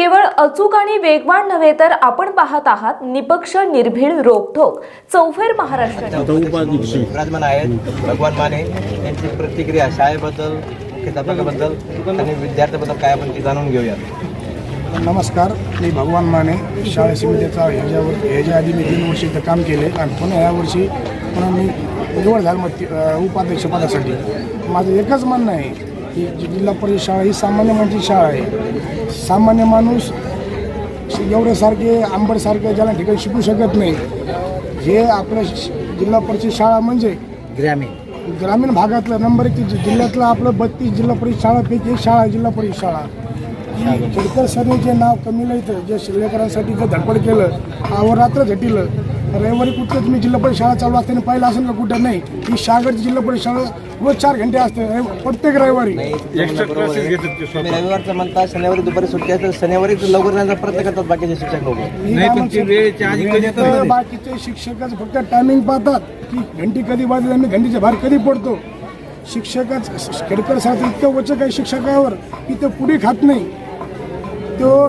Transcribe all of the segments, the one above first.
केवळ अचूक आणि वेगवान नव्हे तर आपण पाहत आहात निपक्ष निर्भीड रोखोक चौफेर महाराष्ट्र विराजमान आहेत भगवान माने. यांची प्रतिक्रिया शाळेबद्दल मुख्याध्यापकाबद्दल आणि विद्यार्थ्याबद्दल काय आपण ती जाणून घेऊया नमस्कार मी भगवान माने. शाळा समितीचा ह्याच्यावर ह्याच्या आधी मी तीन वर्ष इथं काम केले आणि पुन्हा ह्या वर्षी पुन्हा मी निवड झालो मग उपाध्यक्षपदासाठी माझं एकच म्हणणं आहे जी जिल्हा परिषद शाळा ही सामान्य माणसाची शाळा आहे. सामान्य माणूस एवढ्यासारखे आंबडसारखे ज्याला ठिकाणी शिकू शकत नाही. हे आपल्या श- जिल्हा परिषद शाळा म्हणजे ग्रामीण. ग्रामीण भागातलं नंबर एक जिल्ह्यातलं आपलं बत्तीस जिल्हा परिषद शाळापैकी एक शाळा आहे जिल्हा परिषद शाळा. ही खेडकर सरने जे नाव कमीलं इथं जे शिल्लेकरांसाठी जे धडपड केलं अहोरात्र झटिलं. रविवारी कुठलं तुम्ही जिल्हा परिषद शाळा चालू असताना पाहिलं असेल का कुठं नाही ही शागडची जिल्हा परिषद शाळा रोज चार घंटे असते रवि- प्रत्येक रविवारी. तुम्ही रविवारचं म्हणता शनिवारी दुपारी सुट्टी असते शनिवारी लवकर येण्याचा प्रयत्न करतात बाकीचे शिक्षक लोक मी काय म्हणतो, वेळेचं बाकीचे शिक्षकच फक्त टायमिंग पाहतात की घंटी कधी वाजली आम्ही घंटीच्या बाहेर कधी पडतो. शिक्षकच खेडकर साहेब इतकं वचक आहे शिक्षकावर की ते पुढे खात नाही. तो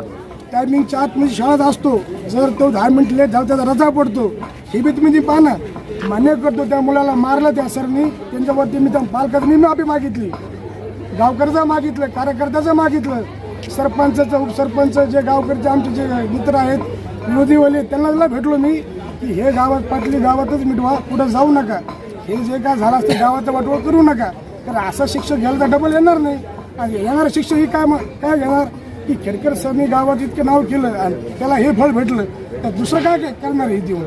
टायमिंगच्या आतमध्ये शाळेत असतो. जर तो दहा मिनिट लेट झाला त्याचा रजा पडतो. हे बी तुम्ही ती पाहा मान्य करतो त्या मुलाला मारलं त्या सरनी. त्यांच्यावरती मी त्या पालकांनी मी माफी मागितली. गावकऱ्याचं मागितलं कार्यकर्त्याचं मागितलं. सरपंचाचं उपसरपंच जे गावकरचे आमचे जे मित्र आहेत विरोधीवाले त्यांना भेटलो मी की हे गावात पाटली गावातच मिटवा कुठं जाऊ नका. हे जे काय झालं असतं गावाचं वाटवळ करू नका. तर असं शिक्षक घ्यायला तर डबल येणार नाही. आणि येणार शिक्षक ही काय मग? काय घेणार? की खेडकर सरनी गावात इतकं नाव केलं आणि त्याला हे फळ भेटलं तर दुसरं काय काय करणार आहे देऊन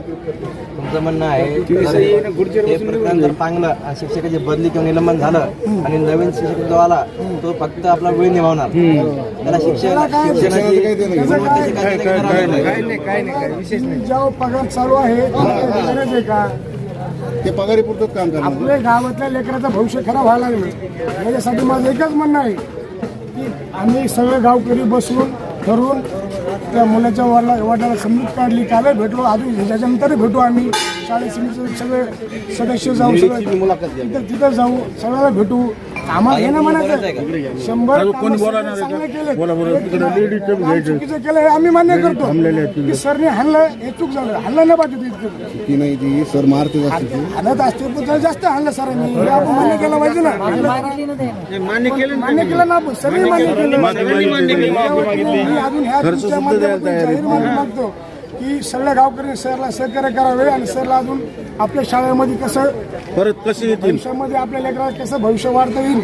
तुमचं म्हणणं आहे जर हे आणि शिक्षकाची बदली किंवा निलंबन झालं आणि नवीन शिक्षक जो आला तो फक्त आपला वेळ निभावणार. त्याला शिक्षण. जेव्हा पगार चालू आहे गरज आहे का? ते पगारी पुरतच काम करणार. आपल्या गावातल्या लेकराचं भविष्य खराब व्हायला लागलं. याच्यासाठी माझं एकच म्हणणं आहे आम्ही सगळे गावकरी बसून ठरवून त्या मुलाच्या वडिला वडिलाला समजूत काढली. काल भेटलो? अजून ह्याच्यानंतर भेटू आम्ही. शाळेत समितीचे सगळे सदस्य जाऊ सगळे तिथं तिथं जाऊ. सगळ्याला भेटू. आम्हाला हे ना म्हणायचं. शंभर. काम चुकीचं केलं हे आम्ही मान्य करतो. की सरने हाणलं हे चूक झालं. हाणलं नाही पाहिजे होतं इतकं की नाही ती सर मारते हाणत असते पण जास्त हाणलं हे आपण मान्य केलं पाहिजे ना. मान्य केलं मान्य केलं ना आपण. सगळे मान्य केलं. मी अजून ह्या तुमच्या माध्यमातून जाहीर मागणी मागतो की सगळ्या गावकऱ्यांनी सरला सहकार्य करावे आणि सरला अजून आपल्या शाळेमध्ये कसं परत कसे येतील? भविष्यामध्ये आपल्या लेकराला कसं भविष्य वाढता येईल?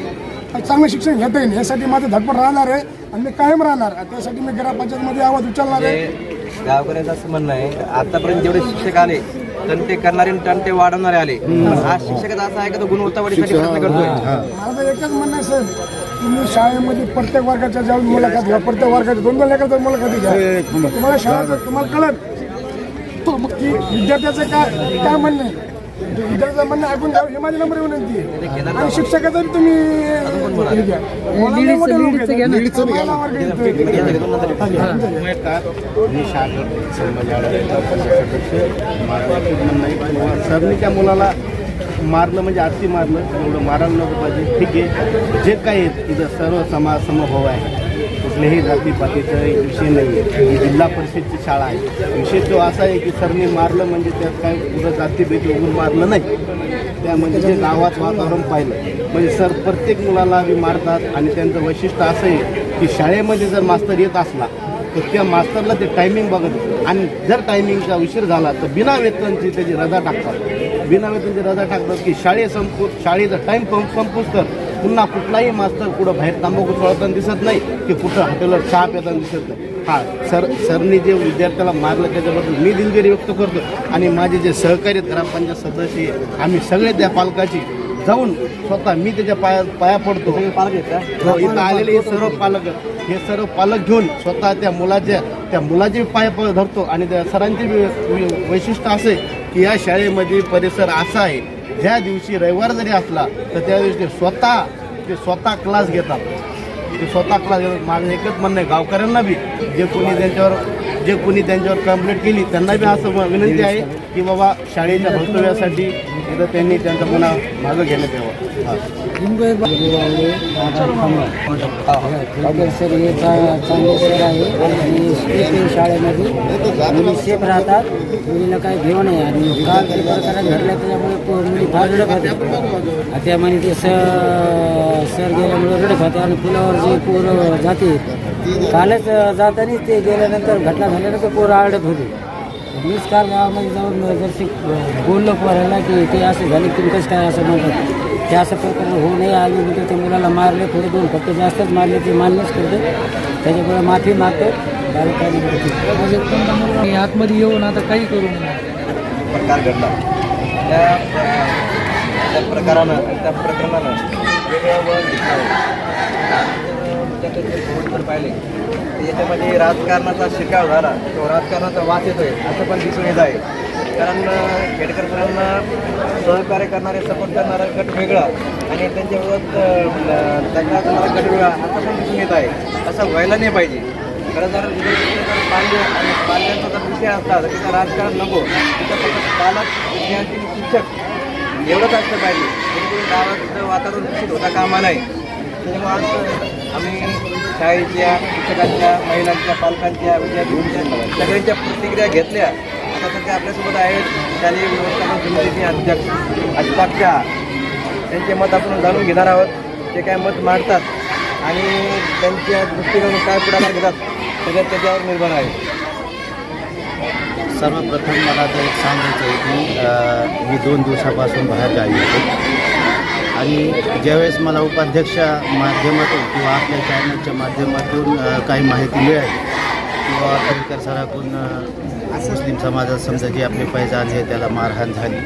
आणि चांगलं शिक्षण घेता येईल? यासाठी माझं धडपड राहणार आहे आणि मी कायम राहणार. त्यासाठी मी ग्रामपंचायतमध्ये आवाज उचलणार आहे. गावकऱ्यांचं असं म्हणणं आहे आतापर्यंत जेवढे शिक्षक आले तंटे करणारे आणि तंटे वाढवणारे आले. हा शिक्षकाचा असा आहे का तो गुणवत्ता वाढीसाठी प्रयत्न करतोय? माझं एकच म्हणणं आहे सर तुम्ही शाळेमध्ये प्रत्येक वर्गाच्या जाऊन मुलाखत घ्या. प्रत्येक वर्गाच्या दोन दोन लेखाच्या मुलाखती घ्या. तुम्हाला शाळेचं तुम्हाला कळत? की विद्यार्थ्याचं काय काय म्हणणं आहे? विद्यार्थ्याचं म्हणणं ऐकून घ्या हे माझी नंबर विनंती आहे. आणि शिक्षकाचं बी तुम्ही हे घ्या. मला लय मोठे लोक आहेत. मला वर्ग येतोय. मी शागर समाज सरनी त्या मुलाला मारलं म्हणजे अति मारलं एवढं मारायला नको पाहिजे. ठीक आहे. जे काही आहे तिथं सर्व समाज समभाव आहे. कुठल्याही जातीपातीचा एक विषय नाही आहे ही जिल्हा परिषदची शाळा आहे. विषय तो असा आहे की सरने मारलं म्हणजे त्यात काय कुठं जातीभेद उघडून मारलं नाही. त्यामध्ये म्हणजे जे गावात वातावरण पाहिलं. म्हणजे सर प्रत्येक मुलाला बी मारतात आणि त्यांचं वैशिष्ट्य असं आहे की शाळेमध्ये जर मास्तर येत असला तर त्या मास्तरला ते टायमिंग बघत आणि जर टायमिंगचा उशीर झाला तर बिना वेतनची त्याची रजा टाकतात. बिना वेतनची रजा टाकतात की शाळे संपू शाळेचा टाईम संपूस तर पुन्हा कुठलाही मास्तर कुठं बाहेर तांबाखू सोडताना दिसत नाही की कुठं हॉटेलवर चहा पिताना दिसत नाही. हा सर सरनी जे विद्यार्थ्याला मारलं त्याच्याबद्दल मी दिलगिरी व्यक्त करतो. आणि माझे जे सहकारी ग्रामपंचायत सदस्य आहे, आम्ही सगळे त्या पालकाची जाऊन स्वतः मी त्याच्या पाया पाया पडतो. पालक आहेत का? हो, इथं आलेले हे सर्व पालक हे सर्व पालक घेऊन स्वतः त्या मुलाच्या त्या मुलाचे पाय धरतो. आणि त्या सरांचे वैशिष्ट्य असे की या शाळेमध्ये परिसर असा आहे ज्या दिवशी रविवार जरी असला तर त्या दिवशी ते स्वतः ते स्वतः क्लास घेतात. ते स्वतः क्लास घेतात. माझं एकच म्हणणं आहे गावकऱ्यांना बी जे कोणी त्यांच्यावर जे कोणी त्यांच्यावर कंप्लेंट केली त्यांना बी असं विनंती आहे की बाबा शाळेच्या भवितव्यासाठी एकदा त्यांनी त्यांचा पुन्हा मागं घेण्यात यावा हा सर हे चांगले सर आहे आणि शाळेमध्ये मुली सेफ राहतात मुलीला काही घेऊ नये आणि काल ते प्रकार घडला त्याच्यामुळे मुली फार रडत होत्या त्या ते सर सर गेल्यामुळे रडत होत्या आणि पुलावर जे पोरं जाते कालच जाताना ते गेल्यानंतर घटना झाल्यानंतर पोरं आरडत होते. मीच काल गावामध्ये जाऊन जर बोललो पोराला की ते असं झाले तुम्ही कसं काय असं म्हणतात? ते असं प्रकार होऊ नये आणि म्हणजे त्या मुलाला मारले थोडे दोन फक्त जास्तच मारले ते मान्यच करतो. त्याच्यामुळे माफी मागतो. आतमध्ये येऊन आता काही करू प्रकार घडला. त्या प्रकारानं त्या प्रकरणानं वेगळं वळण घेतलं पाहिले. तर याच्यामध्ये राजकारणाचा शिकाव झाला. तो राजकारणाचा वास येतोय असं पण दिसून येत आहे. कारण अं, खेडकर सरांना सहकार्य करणारे सपोर्ट करणारा गट वेगळा आणि त्यांच्याविरोधात अं, करणारा गट वेगळा असं पण दिसून येत आहे. असं व्हायला नाही पाहिजे. खरं जर विद्यार्थी पाल्य आणि पाल्यांचा जर विषय असला तर तिथं राजकारण नको. तिथं फक्त पालक विद्यार्थी शिक्षक एवढंच असलं पाहिजे. जेणेकरून गावाचं वातावरण दूषित होता कामा नाही त्याच्यामुळे आम्ही शाळेच्या शिक्षकांच्या महिलांच्या पालकांच्या विद्यार्थ्यांच्या सगळ्यांच्या प्रतिक्रिया घेतल्या. आता सध्या आपल्यासोबत आहेत शालेय व्यवस्थापन समितीचे अध्यक्ष अशफाक त्यांचे मत आपण जाणून घेणार आहोत. ते काय मत मांडतात आणि त्यांच्या दृष्टिकोन काय पुढाकार घेतात सगळ्यात त्याच्यावर निर्भर आहे. सर्वप्रथम मला तर एक सांगायचं आहे की मी दोन दिवसापासून बाहेर गावी होतो आणि ज्यावेळेस मला उपाध्यक्ष माध्यमातून किंवा आपल्या चॅनलच्या माध्यमातून काही माहिती मिळाली किंवा खेडकर सराकून मुस्लिम समाजात समजा जे आपले पैजान आहे त्याला मारहाण झाली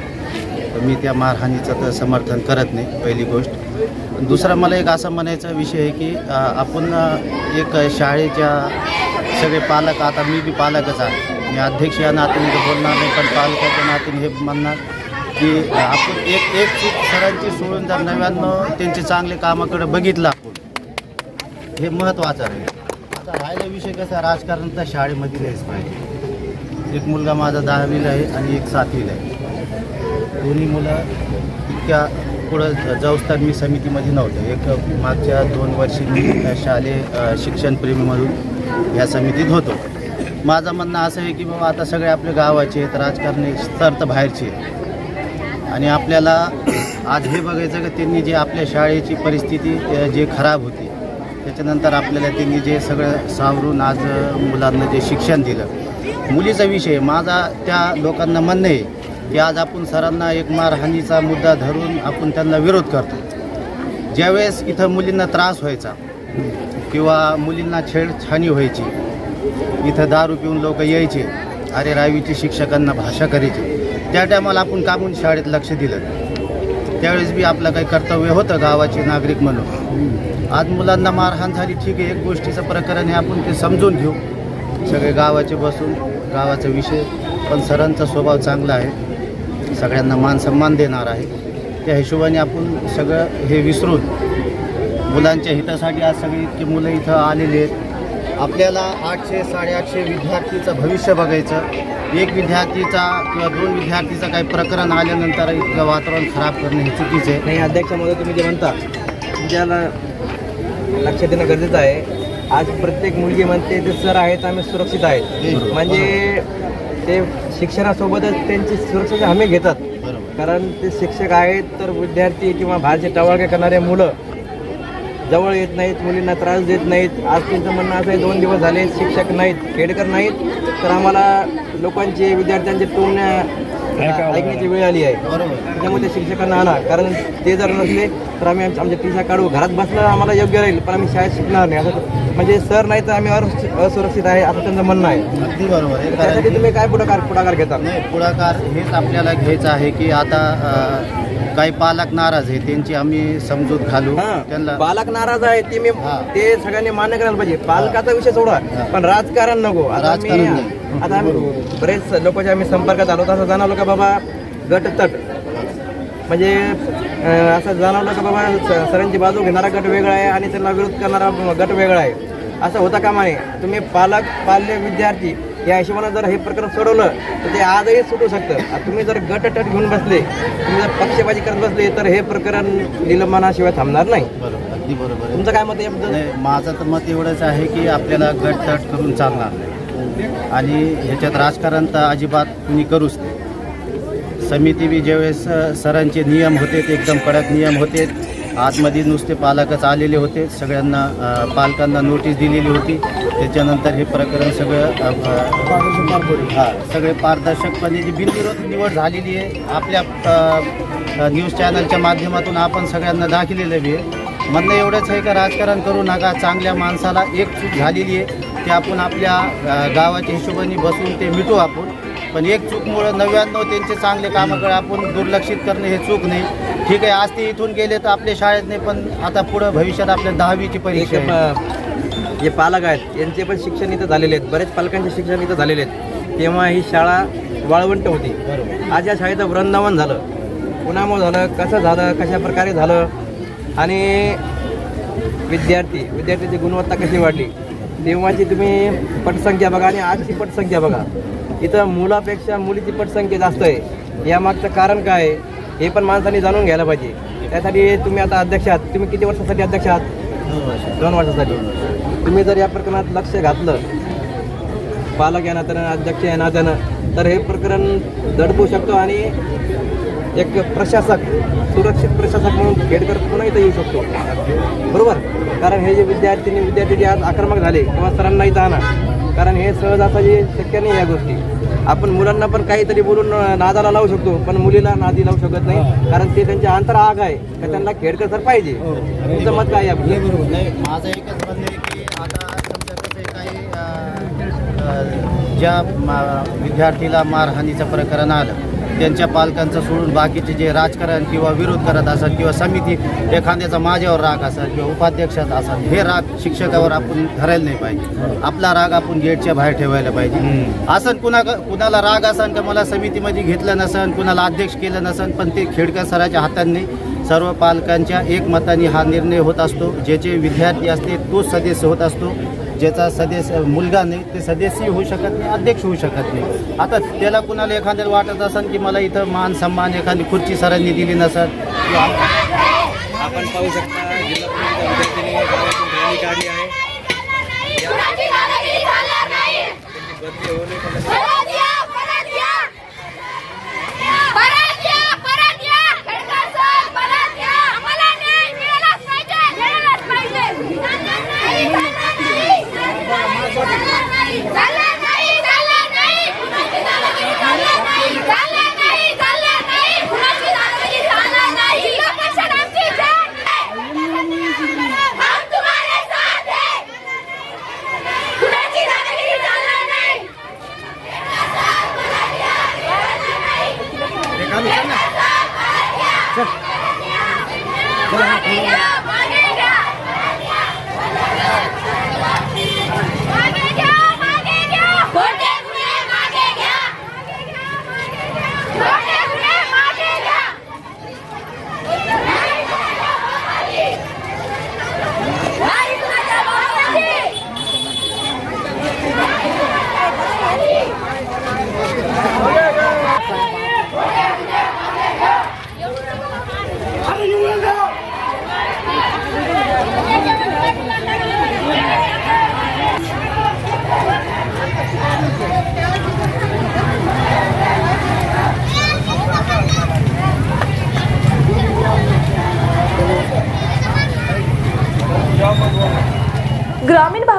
तर मी त्या मारहाणीचं तर समर्थन करत नाही पहिली गोष्ट. दुसरा मला एक असा म्हणायचा विषय आहे की आपण एक शाळेच्या सगळे पालक आता मी बी पालकच आहे. मी अध्यक्ष या नातीने बोलणार नाही पण पालकाच्या नातीने हे म्हणणार की आपण एक एक चूक सरांची सोडून जर नव्यानं त्यांचे चांगले कामाकडे बघितलं आपण हे महत्त्वाचं आहे. आता राहिला विषय कसा राजकारण तर शाळेमध्ये नाहीच पाहिजे. एक मुलगा माझा दहावीला आहे आणि एक सातवीला आहे. दोन्ही मुलं इतक्या पुढं जाऊस्तर मी समितीमध्ये नव्हतं. एक मागच्या दोन वर्षी मी शालेय शिक्षणप्रेमीमधून या समितीत होतो. माझं म्हणणं असं आहे की बाबा आता सगळे आपले गावाचे आहेत राजकारणी स्तर तर बाहेरचे आहेत. आणि आपल्याला आज हे बघायचं की त्यांनी जे आपल्या शाळेची परिस्थिती जे खराब होती त्याच्यानंतर आपल्याला त्यांनी जे सगळं सावरून आज मुलांना जे शिक्षण दिलं. मुलीचा विषय माझा त्या लोकांना म्हणणं आहे की आज आपण सरांना एक मारहाणीचा मुद्दा धरून आपण त्यांना विरोध करतो. ज्यावेळेस इथं मुलींना त्रास व्हायचा किंवा मुलींना छेडछाणी व्हायची इथं दारू पिऊन लोक यायचे अरे रावीची शिक्षकांना भाषा करायची त्या टायमाला आपण कामून शाळेत लक्ष दिलं. त्यावेळेस बी आपलं काही कर्तव्य होतं गावाचे नागरिक म्हणून. आज मुलांना मारहाण झाली ठीक आहे एक गोष्टीचं प्रकरण हे आपण ते समजून घेऊ. सगळे गावाचे बसून गावाचा विषय पण सरांचा स्वभाव चांगला आहे. सगळ्यांना मान सन्मान देणार आहे. त्या हिशोबाने आपण सगळं हे विसरून मुलांच्या हितासाठी आज सगळी इतकी मुलं इथं आलेली आहेत. आपल्याला आठशे साडेआठशे विद्यार्थीचं भविष्य बघायचं. एक विद्यार्थीचा किंवा दोन विद्यार्थीचं काही प्रकरण आल्यानंतर इतकं वातावरण खराब करणे हे चुकीचं आहे. नाही अध्यक्षामध्ये तुम्ही जे म्हणता तुमच्याला लक्षात देणं गरजेचं आहे. आज प्रत्येक मुलगी म्हणते ते सर आहेत आम्ही सुरक्षित आहेत. म्हणजे ते शिक्षणासोबतच त्यांची सुरक्षेची हमी घेतात. कारण ते शिक्षक आहेत तर विद्यार्थी किंवा बाहेरचे टवाळके करणारे मुलं जवळ येत नाहीत मुलींना त्रास देत नाहीत. आज त्यांचं म्हणणं असं आहे दोन दिवस झाले शिक्षक नाहीत खेडकर नाहीत. तर आम्हाला लोकांचे विद्यार्थ्यांचे टोमण्या ऐकण्याची वेळ आली आहे. बरोबर. त्याच्यामुळे त्या शिक्षकांना आणा. कारण ते जर नसले तर आम्ही आमच्या टीचा काढू. घरात बसणं आम्हाला योग्य राहील पण आम्ही शाळेत शिकणार नाही. असं म्हणजे सर नाही तर आम्ही असुरक्षित आहे असं त्यांचं म्हणणं आहे. अगदी बरोबर आहे. त्यासाठी तुम्ही काय पुढाकार पुढाकार घेता? नाही पुढाकार हेच आपल्याला घ्यायचं आहे की आता काही पालक नाराज आहे त्यांची आम्ही समजूत घालू. हां. त्यांना पालक नाराज आहे ते मी. ते सगळ्यांनी मान्य करायला पाहिजे. पालकाचा विषय सोडा पण राजकारण नको. आता राजकारण नाही. आता आम्ही बरेच लोकांच्या आम्ही संपर्कात आलो तर असं जाणवलं का बाबा गट तट. म्हणजे अं, असं जाणवलं का बाबा स- सरांची बाजू घेणारा गट वेगळा आहे आणि त्यांना विरोध करणारा गट वेगळा आहे. असं होता कामा नये तुम्ही पालक पाल्य विद्यार्थी या हिशोबानं जर हे प्रकरण सोडवलं तर ते आजही सुटू शकतं. तुम्ही जर गट टट घेऊन बसले तुम्ही जर पक्षपाती करत बसले तर हे प्रकरण निलंबनाशिवाय थांबणार नाही. बरोबर अगदी बरोबर. तुमचं काय मत आहे याबद्दल? माझं तर मत एवढंच आहे की आपल्याला गट तट करून चालणार नाही. आणि ह्याच्यात राजकारण तर अजिबात कुणी करूच नाही. समिती बी ज्यावेळेस सरांचे नियम होते ते एकदम कडक नियम होते. आतमध्ये नुसते पालकच आलेले होते. सगळ्यांना पालकांना नोटीस दिलेली होती. त्याच्यानंतर हे प्रकरण सगळं सगळे पारदर्शकपणे जी बिनविरोध निवड झालेली आहे आपल्या न्यूज चॅनलच्या माध्यमातून आपण सगळ्यांना दाखवलेलं बी आहे. म्हणणं एवढंच आहे का राजकारण करू नका. चांगल्या माणसाला एक चूक झालेली आहे. की आपण आपल्या गावाच्या हिशोबाने बसून ते मिटू आपण. पण एक चूकमुळं नव्याण्णव त्यांचे चांगले कामाकडे आपण दुर्लक्षित करणं हे चूक नाही. ठीक आहे आज ते इथून गेले तर आपल्या शाळेत नाही पण आता पुढं भविष्यात आपल्या दहावीची परीक्षा आहे. जे पालक आहेत यांचे पण शिक्षण इथं झालेले आहेत. बरेच पालकांचे शिक्षण इथं झालेले आहेत. तेव्हा ही शाळा वाळवंट होती. आज या शाळेचं वृंदावन झालं. कुणामुळे झालं कसं झालं कशा प्रकारे झालं? आणि विद्यार्थी विद्यार्थ्याची गुणवत्ता कशी वाढली? तेव्हाची तुम्ही पटसंख्या बघा आणि आजची पटसंख्या बघा. इथं मुलापेक्षा मुलीची पटसंख्या जास्त आहे. यामागचं कारण काय आहे? हे पण माणसांनी जाणून घ्यायला पाहिजे. त्यासाठी तुम्ही आता अध्यक्ष आहात. तुम्ही किती वर्षासाठी अध्यक्ष आहात? दोन वर्षासाठी. तुम्ही जर या प्रकरणात लक्ष घातलं पालक या नात्यानं अध्यक्ष या नात्यानं तर हे प्रकरण दडपू शकतो आणि एक प्रशासक सुरक्षित प्रशासक म्हणून खेडकर पुन्हा इथं येऊ शकतो. बरोबर? कारण हे जे विद्यार्थी विद्यार्थी जे आज आक्रमक झाले किंवा सरांना इथं आणा कारण हे सहज असं जे शक्य नाही या गोष्टी. आपण मुलांना पण काहीतरी बोलून नादाला लावू शकतो पण मुलीला नादी लावू शकत नाही. कारण ते त्यांच्या अंतर आग आहे का त्यांना खेडकर सर पाहिजे? तुमचं मत काय आहे माझं एकच म्हणणं आहे की आता काही ज्या विद्यार्थीला मारहाणीचं प्रकरण आलं त्यांच्या पालकांचं सोडून बाकीचे जे राजकारण किंवा विरोध करत असत किंवा समिती एखाद्याचा माझ्यावर राग असेल किंवा उपाध्यक्षाचा असेल हे राग शिक्षकावर आपण धरायला नाही पाहिजे. आपला राग आपण गेटच्या बाहेर ठेवायला पाहिजे. असं कुणा कुणाला राग असन का मला समितीमध्ये घेतलं नसन कुणाला अध्यक्ष केलं नसन पण ते खेडकर सराच्या हातांनी सर्व पालकांच्या एकमताने हा निर्णय होत असतो. ज्याचे विद्यार्थी असते तोच सदस्य होत असतो. ज्याचा सदस्य मुलगा नाही ते सदस्य होऊ शकत नाही अध्यक्ष होऊ शकत नाही. आता त्याला कुणाला एखाद्याला वाटत असेल की मला इथं मान सन्मान एखादी खुर्ची सरांनी दिली नसत आपण पाहू शकता जिल्हा काढली आहे कुणाची दादागिरी चालणार नाही बदली होऊ नये पण परत या परत या परत या परत या खेडकर सर परत या आम्हाला न्याय मिळालाच पाहिजे मिळालाच पाहिजे चालणार नाही चालणार नाही चालणार नाही चालणार नाही कुणाची दादागिरी चालणार नाही चालणार नाही चालणार नाही कुणाची दादागिरी चालणार नाही जिल्हा परिषद आमची जान है हम तुम्हारे साथ हैं कुणाची दादागिरी चालणार नाही मागे घ्या मागे घ्या मागे घ्या मागे घ्या खोटे गुन्हे मागे घ्या खोटे गुन्हे मागे घ्या नाही कुणाच्या भावाची. ग्रामीण